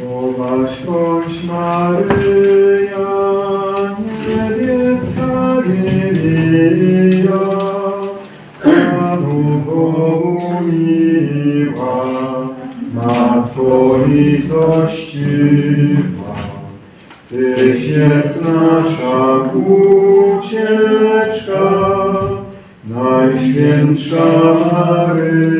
Zdrowaś bądź Maryja, niebieska Wiewija, Panu Bogu miła, Matko litościwa. Tyś jest nasza ucieczka, Najświętsza Maryja.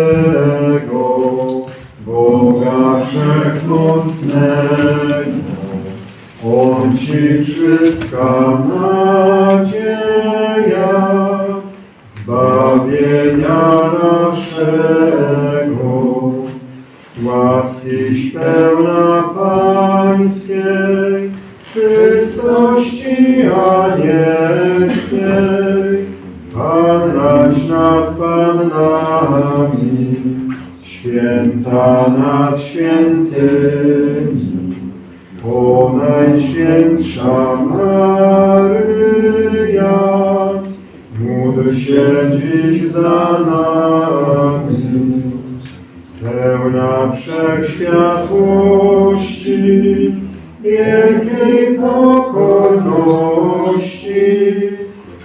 Wszechświatłości, wielkiej pokorności,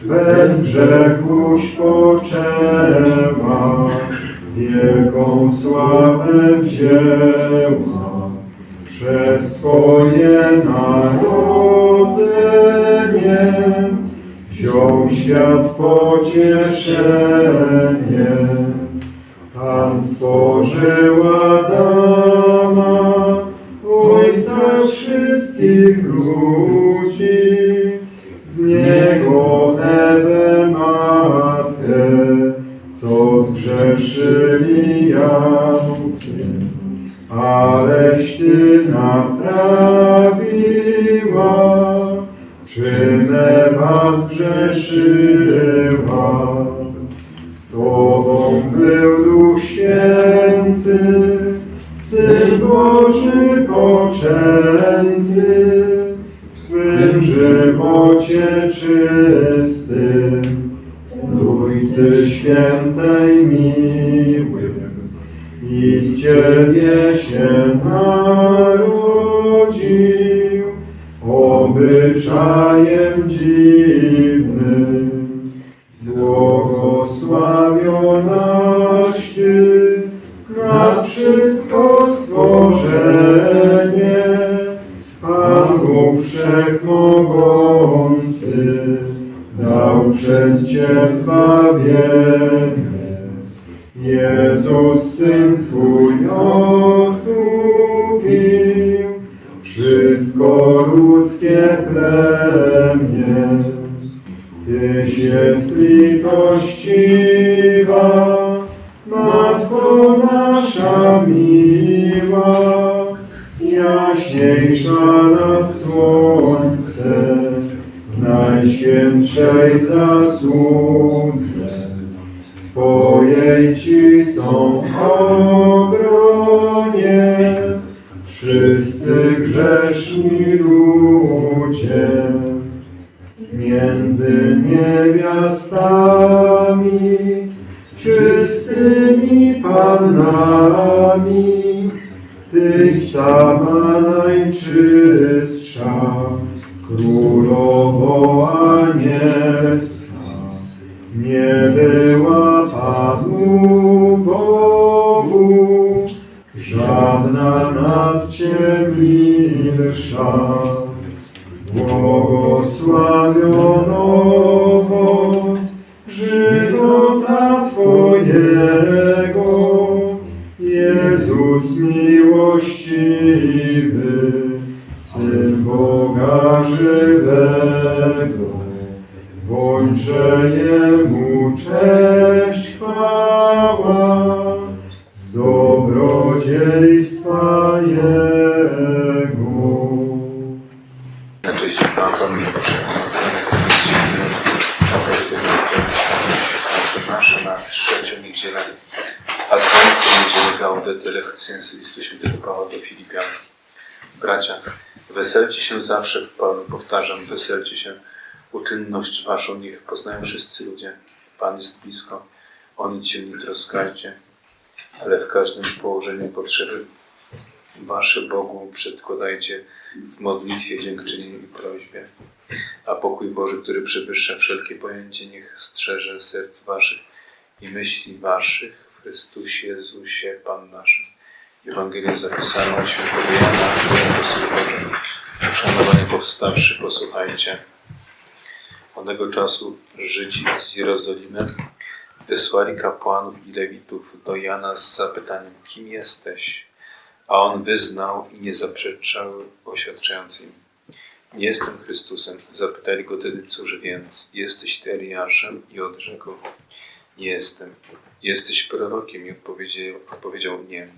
bez grzechuś poczęła, wielką sławę wzięła. Przez Twoje narodzenie wziął świat pocieszenie. Pan stworzył Adama, Ojca wszystkich ludzi, z niego Ewę Matkę, co zgrzeszyli jałkiem. Aleś Ty naprawiła, czym Ewa zgrzeszyła. Z Tobą był Duch Święty, Syn Boży poczęty, w Twym żywocie czystym, Trójcy Świętej miłym, i z Ciebie się narodził, obyczajem dziwnym. Wszystko stworzenie, Pan Bóg Wszechmogący dał przez Cię zbawienie. Jezus, Syn Twój odkupił wszystko ludzkie plemię. Tyś jest litościwa, Matko nasza miła, jaśniejsza nad słońce, najświętszej zasłudze. Twojej ci są obronie, wszyscy grzeszni ludzie. Między niewiastami, czystymi pannami, Tyś sama najczystsza, królowo anielska. Nie była Panu Bogu, żadna nad Cię milsza. Błogosławiono żywota Twojego, Jezus miłościwy, Syn Boga żywego. Bądźże Jemu cześć, chwała, z dobrodziejstwa Jego. Cześć Przewodniczącemu Komisji Asertywnej nasze na trzecią niedzielę Gaudete Leccensis listu świętego Pawła do Filipian. Bracia, Weselcie się zawsze Panu, powtarzam, weselcie się. Uczynność Waszą niech poznają wszyscy ludzie. Pan jest blisko, o nic się nie troskajcie, ale w każdym położeniu potrzeby Wasze Bogu przedkładajcie w modlitwie, dziękczynieniu i prośbie. A pokój Boży, który przewyższa wszelkie pojęcie, niech strzeże serc Waszych i myśli Waszych Chrystusie Jezusie, Pan nasz. Ewangelię zapisaną od świętego Jana, apostoł Boży. Uszanowanie powstawszy, posłuchajcie. Onego czasu Żydzi z Jerozolimy wysłali kapłanów i lewitów do Jana z zapytaniem, kim jesteś? A on wyznał i nie zaprzeczał, oświadczając im, nie jestem Chrystusem. Zapytali go tedy, cóż więc, jesteś ty Eliaszem? I odrzekł, jestem. Jesteś prorokiem? I odpowiedział, odpowiedział nie.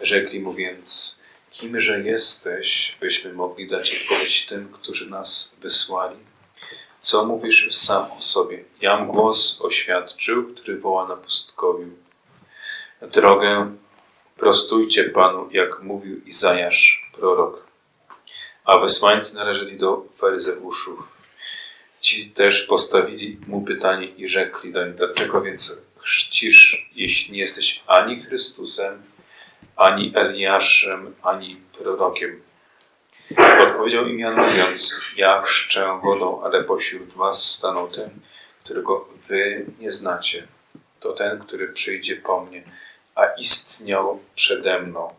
Rzekli mu więc, kimże jesteś, byśmy mogli dać odpowiedź tym, którzy nas wysłali? Co mówisz sam o sobie? Jam głos oświadczył, który woła na pustkowiu. Drogę prostujcie Panu, jak mówił Izajasz, prorok. A wysłańcy należeli do faryzeuszów. Ci też postawili mu pytanie i rzekli doń, dlaczego więc chrzcisz, jeśli nie jesteś ani Chrystusem, ani Eliaszem, ani prorokiem? Odpowiedział im Jan mówiąc, ja chrzczę wodą, ale pośród was stanął ten, którego wy nie znacie. To ten, który przyjdzie po mnie, a istniał przede mną,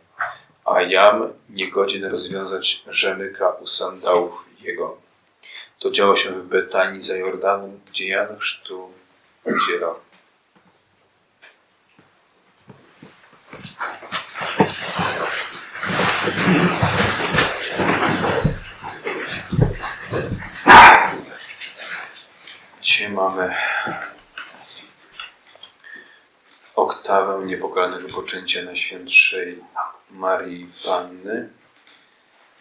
a jam niegodzien rozwiązać rzemyka u sandałów jego. To działo się w Betanii za Jordanem, gdzie Jan chrztu udzielał. Dzisiaj mamy oktawę niepokalanego poczęcia Najświętszej Marii Panny.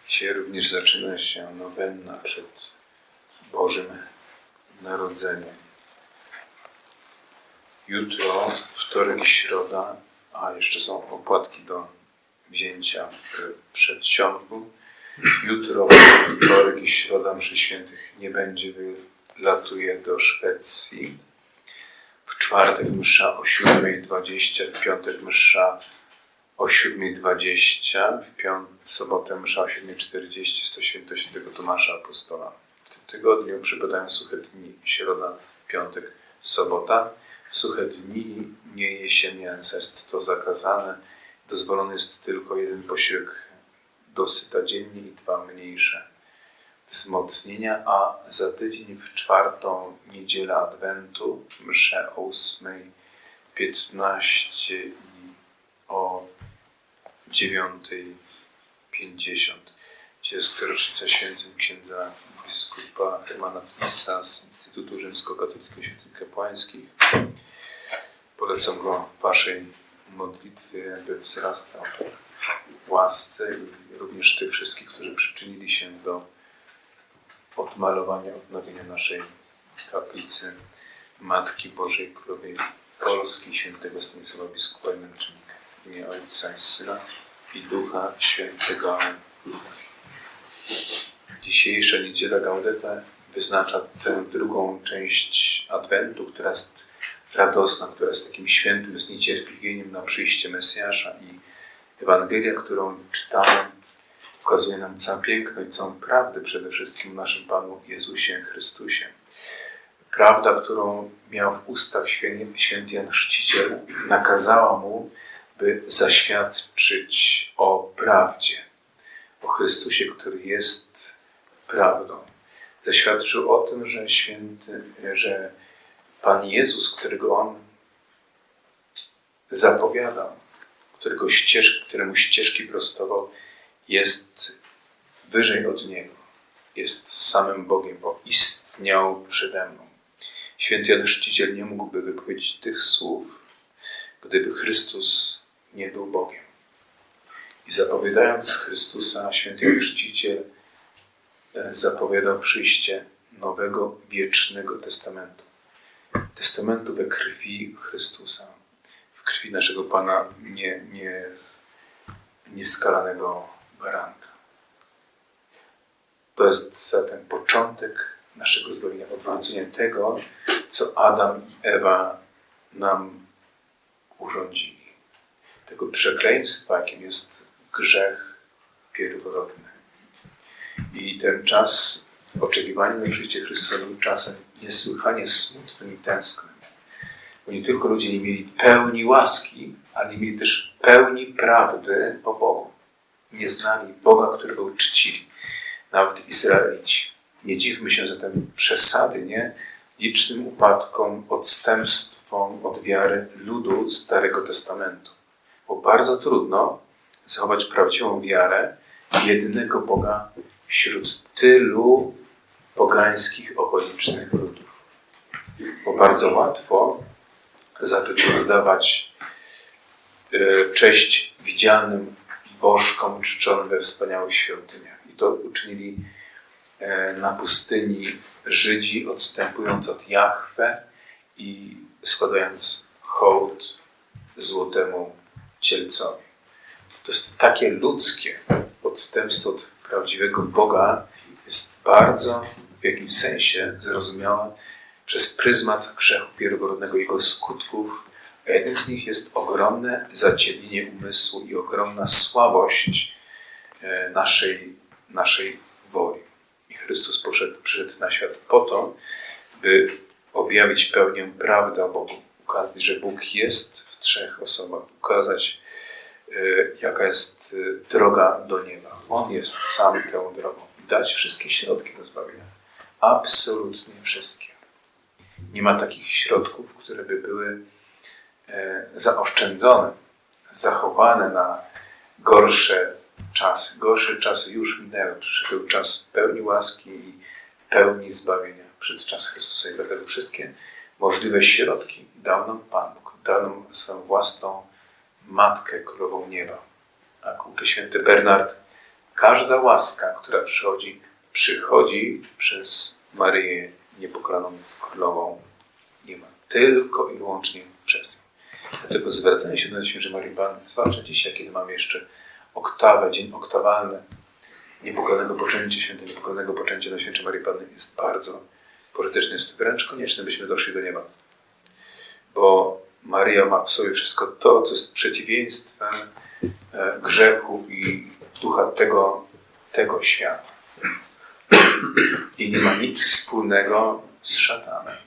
Dzisiaj również zaczyna się nowenna przed Bożym Narodzeniem. Jutro, wtorek i środa, a jeszcze są opłatki do wzięcia w przedsionku. Jutro, wtorek i środa mszy świętych nie będzie, wylatuje do Szwecji. W czwartek msza o 7.20, w piątek msza o 7.20, w, piąt- sobotę msza o 7.40 jest to święto świętego Tomasza Apostola. Tygodniu przypadają suche dni, środa, piątek, sobota. W suche dni nie je się mięsa, jest to zakazane. Dozwolony jest tylko jeden posiłek dosyta dziennie i dwa mniejsze wzmocnienia, a za tydzień w czwartą niedzielę Adwentu mszę o 8.15 i o 9.50. Jest rocznica święceń księdza biskupa Hermana Flisa z Instytutu Rzymskokatolickiego Święceń Kapłańskich. Polecam go waszej modlitwie, aby wzrastał w łasce i również tych wszystkich, którzy przyczynili się do odmalowania, odnowienia naszej kaplicy Matki Bożej Królowej Polski, świętego Stanisława Biskupa i Męczennika. W imię Ojca i Syna i Ducha Świętego. Amen. Dzisiejsza niedziela Gaudete wyznacza tę drugą część Adwentu, która jest radosna, która jest takim świętym zniecierpliwieniem na przyjście Mesjasza i Ewangelia, którą czytamy, pokazuje nam całe piękno i całą prawdę przede wszystkim o naszym Panu Jezusie Chrystusie. Prawda, którą miał w ustach święty Jan Chrzciciel, nakazała mu, by zaświadczyć o prawdzie, o Chrystusie, który jest prawdą. Zaświadczył o tym, że święty, że Pan Jezus, którego on zapowiadał, którego ścież, któremu ścieżki prostował, jest wyżej od Niego. Jest samym Bogiem, bo istniał przede mną. Święty Jan Chrzciciel nie mógłby wypowiedzieć tych słów, gdyby Chrystus nie był Bogiem. I zapowiadając Chrystusa, święty Chrzciciel e, zapowiadał przyjście nowego, wiecznego testamentu. Testamentu we krwi Chrystusa. W krwi naszego Pana nie, nie, nieskalanego baranka. To jest zatem początek naszego zbawienia, odwrócenie tego, co Adam i Ewa nam urządzili. Tego przekleństwa, jakim jest grzech pierworodny. I ten czas oczekiwania na przyjście Chrystusa był czasem niesłychanie smutnym i tęsknym. Bo nie tylko ludzie nie mieli pełni łaski, ale nie mieli też pełni prawdy o Bogu. Nie znali Boga, którego czcili. Nawet Izraelici. Nie dziwmy się zatem przesadnie licznym upadkom, odstępstwom od wiary ludu Starego Testamentu. Bo bardzo trudno zachować prawdziwą wiarę w jedynego Boga wśród tylu pogańskich okolicznych ludów. Bo bardzo łatwo zacząć oddawać e, cześć widzialnym bożkom czczonym we wspaniałych świątyniach. I to uczynili e, na pustyni Żydzi, odstępując od Jahwe i składając hołd złotemu cielcowi. To jest takie ludzkie odstępstwo od prawdziwego Boga, jest bardzo w jakimś sensie zrozumiałe przez pryzmat grzechu pierworodnego, jego skutków, a jednym z nich jest ogromne zaciemnienie umysłu i ogromna słabość e, naszej, naszej woli. I Chrystus poszedł, przyszedł na świat po to, by objawić pełnię prawdy o Bogu, ukazać, że Bóg jest w trzech osobach, ukazać, jaka jest e, droga do nieba. On jest sam tą drogą dać wszystkie środki do zbawienia. Absolutnie wszystkie. Nie ma takich środków, które by były e, zaoszczędzone, zachowane na gorsze czasy. Gorsze czasy już minęły. Przyszedł czas pełni łaski i pełni zbawienia. Przed czas Chrystusa i dlatego wszystkie możliwe środki dał nam Pan Bóg. Dał nam swoją własną Matkę Królową Nieba. Jak uczy święty Bernard, każda łaska, która przychodzi, przychodzi przez Maryję Niepokalaną Królową Nieba. Tylko i wyłącznie przez nią. Dlatego zwracanie się do Najświętszej Marii Panny, zwłaszcza dzisiaj, kiedy mamy jeszcze oktawę, dzień oktawalny niepokalanego poczęcia, święte niepokalanego poczęcia Najświętszej Marii Panny jest bardzo pożyteczne. Jest wręcz konieczne, byśmy doszli do nieba. Bo Maria ma w sobie wszystko to, co jest przeciwieństwem e, grzechu i ducha tego, tego świata. I nie ma nic wspólnego z szatanem.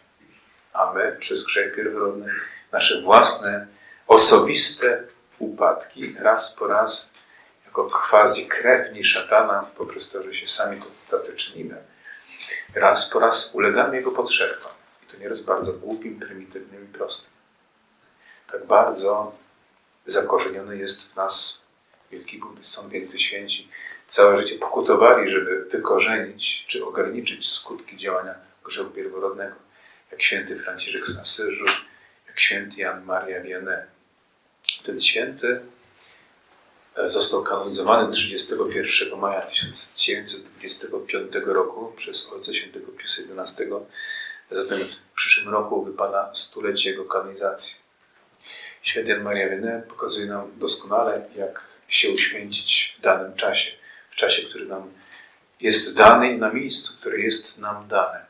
A my przez grzech pierworodny, nasze własne, osobiste upadki, raz po raz, jako quasi krewni szatana, po prostu, że się sami to tacy czynimy, raz po raz ulegamy jego potrzebom. I to nieraz bardzo głupim, prymitywnym i prostym. Tak bardzo zakorzeniony jest w nas wielki budyzm. Są wielcy święci, całe życie pokutowali, żeby wykorzenić czy ograniczyć skutki działania grzechu pierworodnego. Jak święty Franciszek z Asyżu, jak święty Jan Maria Vianney. Ten święty e, został kanonizowany 31 maja 1925 roku przez ojca świętego Piusa XI. Zatem w przyszłym roku wypada stulecie jego kanonizacji. Święty Maria Vianney pokazuje nam doskonale, jak się uświęcić w danym czasie, w czasie, który nam jest dany i na miejscu, które jest nam dane.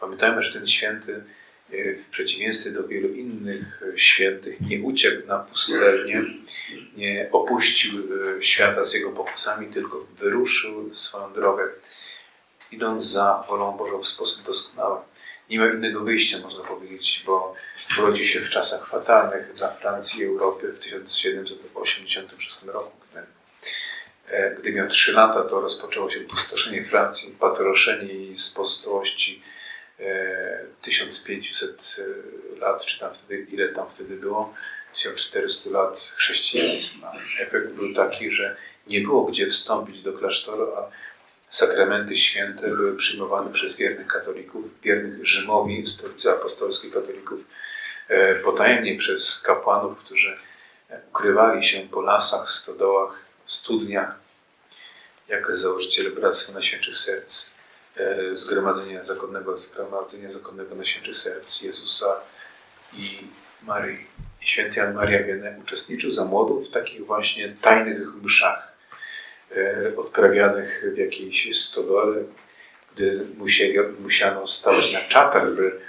Pamiętajmy, że ten święty e, w przeciwieństwie do wielu innych e, świętych nie uciekł na pustelnię, nie opuścił e, świata z jego pokusami, tylko wyruszył swoją drogę, idąc za wolą Bożą w sposób doskonały. Nie miał innego wyjścia, można powiedzieć, bo urodził się w czasach fatalnych dla Francji i Europy w 1786 roku. Gdy, gdy miał 3 lata, to rozpoczęło się pustoszenie Francji, patoroszenie jej z pozostałości 1500 lat, czy tam wtedy, ile tam wtedy było, 1400 lat chrześcijaństwa. Efekt był taki, że nie było gdzie wstąpić do klasztoru, a sakramenty święte były przyjmowane przez wiernych katolików, wiernych Rzymowi, stolicy apostolskiej katolików, potajemnie przez kapłanów, którzy ukrywali się po lasach, stodołach, studniach, jak założyciele Bractwa Najświętszych Serc, Zgromadzenia Zakonnego, Zgromadzenia Zakonnego Najświętszych Serc Jezusa i Maryi. Święty Jan Maria Wiene uczestniczył za młodu w takich właśnie tajnych mszach e, odprawianych w jakiejś stodole, gdy musieli, musiano stać na czatach, by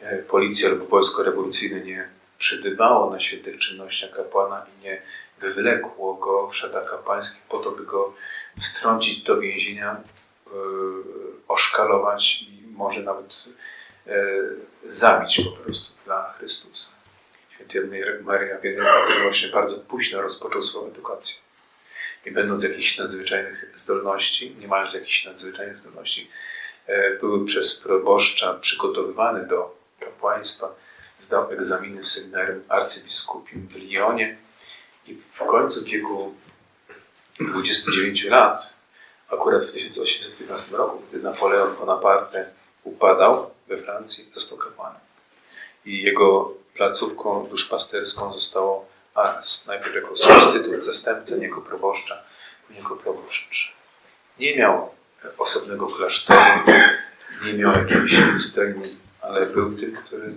e, policja lub wojsko rewolucyjne nie przydbało na świętych czynnościach kapłana i nie wywlekło go w szatach kapłańskich po to, by go wstrącić do więzienia, e, oszkalować i może nawet e, zabić po prostu dla Chrystusa. Święty Maria dlatego właśnie bardzo późno rozpoczął swoją edukację. Nie będąc jakichś nadzwyczajnych zdolności, nie mając jakichś nadzwyczajnych zdolności, e, były przez proboszcza przygotowywany do kapłaństwa, zdał egzaminy w seminarium arcybiskupim w Lyonie i w końcu wieku 29 lat, akurat w 1815 roku, gdy Napoleon Bonaparte upadał we Francji, został kapłanem. I jego placówką duszpasterską zostało Ars, najpierw jako substytut, zastępca, nie jako proboszcza, później jako proboszcz. Nie miał osobnego klasztoru, nie miał jakiejś pustelni, ale był tym, który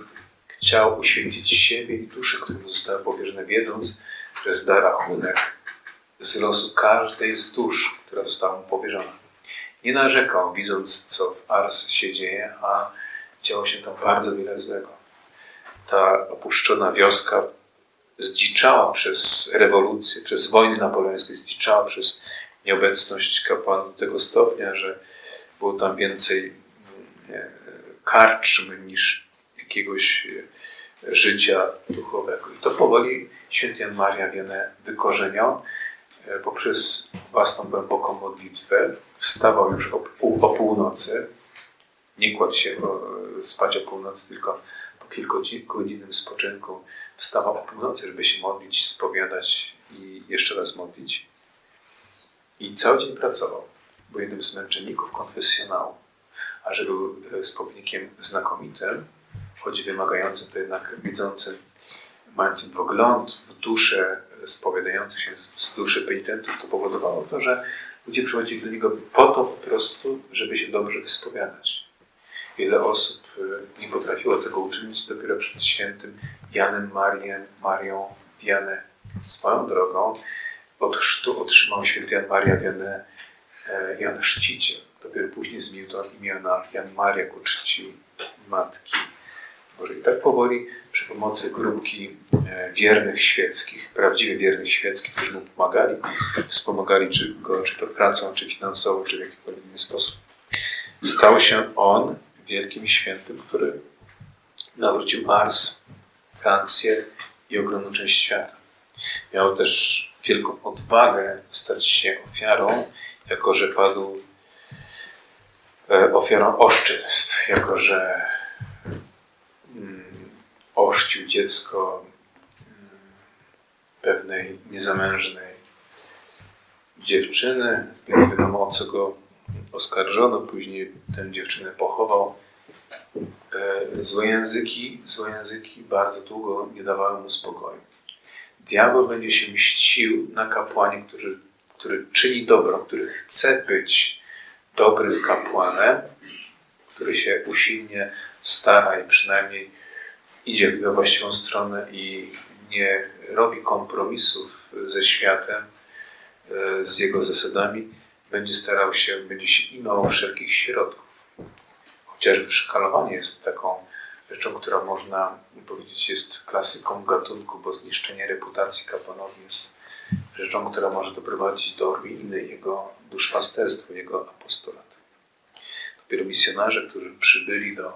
chciał uświęcić siebie i duszę, któremu zostały powierzone, wiedząc, że zda rachunek z losu każdej z dusz, która została mu powierzona. Nie narzekał, widząc, co w Ars się dzieje, a działo się tam bardzo wiele złego. Ta opuszczona wioska zdziczała przez rewolucję, przez wojny napoleońskie, zdziczała przez nieobecność kapłanów do tego stopnia, że było tam więcej mm, karczm niż jakiegoś e, życia duchowego. I to powoli święty Jan Maria Wiene wykorzeniał e, poprzez własną głęboką modlitwę. Wstawał już o, o północy, nie kładł się spać o północy, tylko po kilkugodzinnym spoczynku wstawał o północy, żeby się modlić, spowiadać i jeszcze raz modlić. I cały dzień pracował. Był jednym z męczenników konfesjonału. A że był spowiednikiem znakomitym, choć wymagającym, to jednak widzącym, mającym wgląd w duszę spowiadających się z duszy penitentów, to powodowało to, że ludzie przychodzili do niego po to po prostu, żeby się dobrze wyspowiadać. Wiele osób e, nie potrafiło tego uczynić dopiero przed świętym Janem Mariem, Marią Wianę. Swoją drogą od chrztu otrzymał święty Jan Maria Wianę e, Jan Chrzciciel. Dopiero później zmienił to imię na Jan Maria ku czci Matki Bożej. Tak powoli przy pomocy grupki e, wiernych świeckich, prawdziwie wiernych świeckich, którzy mu pomagali, wspomagali czy go, czy to pracą, czy finansowo, czy w jakikolwiek inny sposób, stał się on wielkim świętym, który nawrócił Ars, Francję i ogromną część świata. Miał też wielką odwagę stać się ofiarą, jako że padł e, ofiarą oszczerstw, jako że mm, oszcił dziecko mm, pewnej niezamężnej dziewczyny, więc wiadomo o co go oskarżono. Później tę dziewczynę pochował. E, Złe języki, złe języki bardzo długo nie dawały mu spokoju. Diabeł będzie się mścił na kapłanie, który, który czyni dobro, który chce być dobrym kapłanem, który się usilnie stara i przynajmniej idzie we właściwą stronę i nie robi kompromisów ze światem, e, z jego zasadami, będzie starał się, będzie się imał wszelkich środków. Chociażby szkalowanie jest taką rzeczą, która można powiedzieć jest klasyką gatunku, bo zniszczenie reputacji kapłanowi jest rzeczą, która może doprowadzić do ruiny jego duszpasterstwa, jego apostolat. Dopiero misjonarze, którzy przybyli do,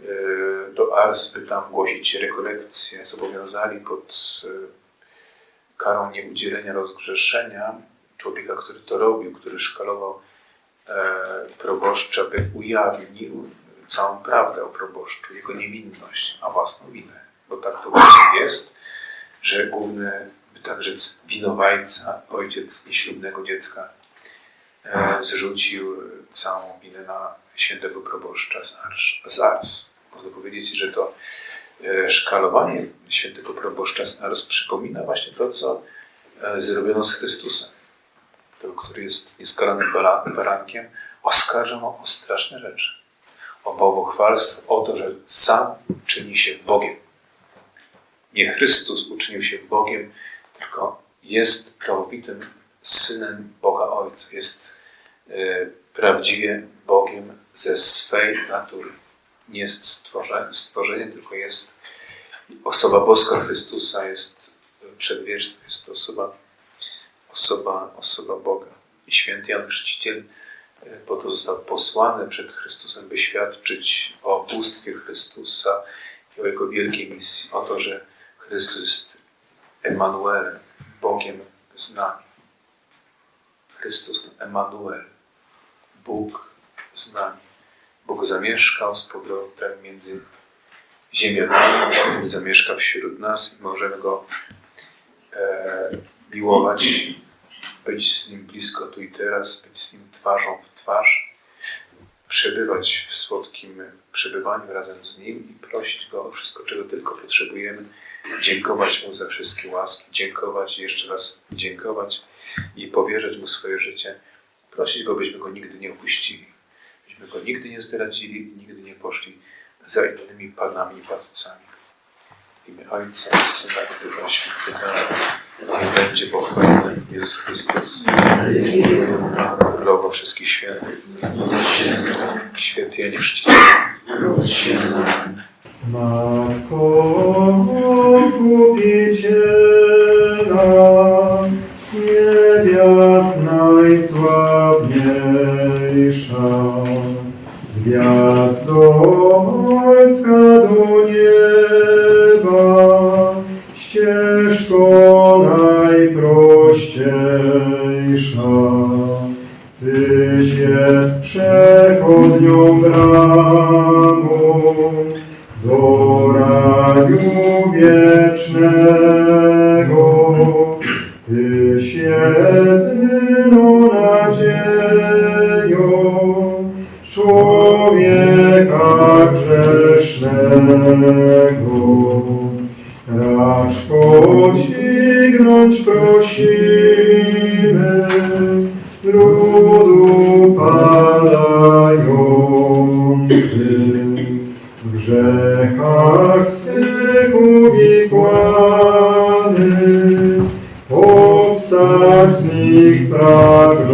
e, do Ars, by tam głosić rekolekcje, zobowiązali pod e, karą nieudzielenia rozgrzeszenia człowieka, który to robił, który szkalował e, proboszcza, by ujawnił całą prawdę o proboszczu, jego niewinność, a własną winę. Bo tak to właśnie jest, że główny, by tak rzec, winowajca, ojciec nieślubnego dziecka, e, zrzucił całą winę na świętego proboszcza z. Z Ars. Można powiedzieć, że to e, szkalowanie świętego proboszcza z Ars przypomina właśnie to, co zrobiono z Chrystusem. Tego, który jest nieskalanym bara- barankiem, oskarżono o straszne rzeczy. O bałwochwalstwo, o to, że sam czyni się Bogiem. Nie Chrystus uczynił się Bogiem, tylko jest prawowitym synem Boga Ojca. Jest e, prawdziwie Bogiem ze swej natury. Nie jest stworzeniem, stworzeniem tylko jest osoba boska Chrystusa, jest przedwieczna, jest to osoba, osoba, osoba Boga. I święty Jan Chrzciciel e, po to został posłany przed Chrystusem, by świadczyć o bóstwie Chrystusa i o Jego wielkiej misji, o to, że Chrystus jest Emanuelem, Bogiem z nami. Chrystus to Emanuel, Bóg z nami. Bóg zamieszkał z powrotem między ziemianami, zamieszka wśród nas i możemy Go e, miłować, być z Nim blisko tu i teraz, być z Nim twarzą w twarz, przebywać w słodkim przebywaniu razem z Nim i prosić Go o wszystko, czego tylko potrzebujemy, dziękować Mu za wszystkie łaski, dziękować i jeszcze raz dziękować i powierzać Mu swoje życie, prosić Go, byśmy Go nigdy nie opuścili, byśmy Go nigdy nie zdradzili, nigdy nie poszli za innymi panami i władcami. W imię Ojca, Syna i Ducha Świętego, niech będzie pochwalony Jezus Chrystus, Królowo wszystkich świętych, święty Janie Chrzciciel. Matko Odkupiciela, z niewiast najsławniejsza, gwiazdo morska do grzechach swych uwikłany, powstać z nich pragnący.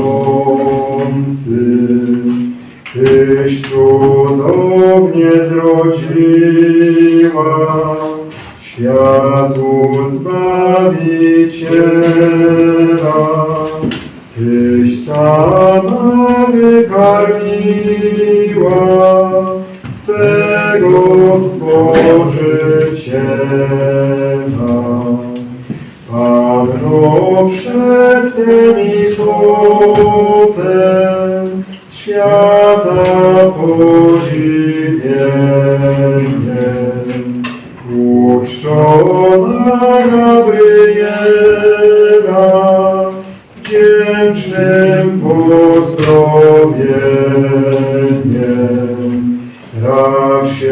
Tyś cudownie zrodziła światu Zbawiciela. Tyś sama wykarmiła Twego Stworzyciela. Padło przedtem i potem świata podziwieniem. Uczczona Gabriela, wdzięcznym pozdrowieniem.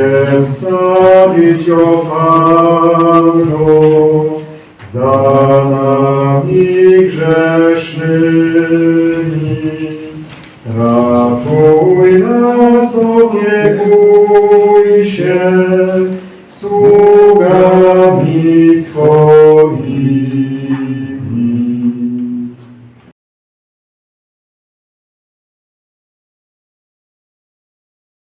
Się wstawić, o Panno, za nami grzesznymi.